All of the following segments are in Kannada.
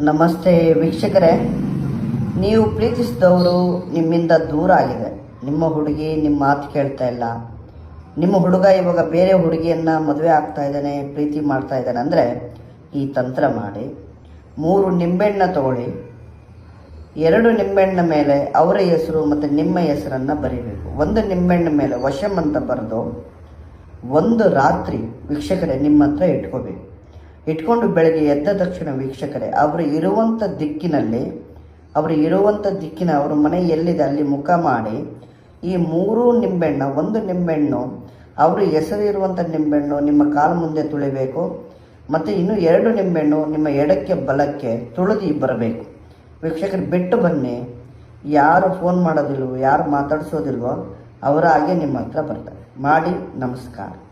ನಮಸ್ತೆ ವೀಕ್ಷಕರೇ. ನೀವು ಪ್ರೀತಿಸಿದವರು ನಿಮ್ಮಿಂದ ದೂರ ಆಗಿದೆ. ನಿಮ್ಮ ಹುಡುಗಿ ನಿಮ್ಮ ಮಾತು ಕೇಳ್ತಾ ಇಲ್ಲ. ನಿಮ್ಮ ಹುಡುಗ ಇವಾಗ ಬೇರೆ ಹುಡುಗಿಯನ್ನು ಮದುವೆ ಆಗ್ತಾ ಇದ್ದಾನೆ, ಪ್ರೀತಿ ಮಾಡ್ತಾ ಇದ್ದಾನೆ ಅಂದರೆ ಈ ತಂತ್ರ ಮಾಡಿ, ಮೂರು ನಿಂಬೆಹಣ್ಣ ತಗೊಳ್ಳಿ. ಎರಡು ನಿಂಬೆಹಣ್ಣ ಮೇಲೆ ಅವರ ಹೆಸರು ಮತ್ತು ನಿಮ್ಮ ಹೆಸರನ್ನು ಬರೀಬೇಕು. ಒಂದು ನಿಂಬೆಹಣ್ಣ ಮೇಲೆ ವಶಂ ಅಂತ ಬರೆದು, ಒಂದು ರಾತ್ರಿ ವೀಕ್ಷಕರೇ ನಿಮ್ಮ ಹತ್ರ ಇಟ್ಕೋಬೇಕು. ಇಟ್ಕೊಂಡು ಬೆಳಗ್ಗೆ ಎದ್ದ ತಕ್ಷಣ ವೀಕ್ಷಕರೇ, ಅವರು ಇರುವಂಥ ದಿಕ್ಕಿನಲ್ಲಿ, ಅವರು ಇರುವಂಥ ದಿಕ್ಕಿನ ಅವ್ರ ಮನೆ ಎಲ್ಲಿದೆ ಅಲ್ಲಿ ಮುಖ ಮಾಡಿ, ಈ ಮೂರು ನಿಂಬೆಹಣ್ಣು, ಒಂದು ನಿಂಬೆಹಣ್ಣು, ಅವರು ಹೆಸರಿರುವಂಥ ನಿಂಬೆಹಣ್ಣು ನಿಮ್ಮ ಕಾಲು ಮುಂದೆ ತುಳಿಬೇಕು, ಮತ್ತು ಇನ್ನು ಎರಡು ನಿಂಬೆಹಣ್ಣು ನಿಮ್ಮ ಎಡಕ್ಕೆ, ಬಲಕ್ಕೆ ತುಳಿದು ಬರಬೇಕು. ವೀಕ್ಷಕರು ಬಿಟ್ಟು ಬನ್ನಿ, ಯಾರು ಫೋನ್ ಮಾಡೋದಿಲ್ವೋ, ಯಾರು ಮಾತಾಡಿಸೋದಿಲ್ವೋ, ಅವರ ಹಾಗೆ ನಿಮ್ಮ ಹತ್ರ ಬರ್ತಾರೆ. ಮಾಡಿ ನಮಸ್ಕಾರ.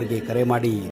ನಂಬರ್ಗೆ ಕರೆ ಮಾಡಿ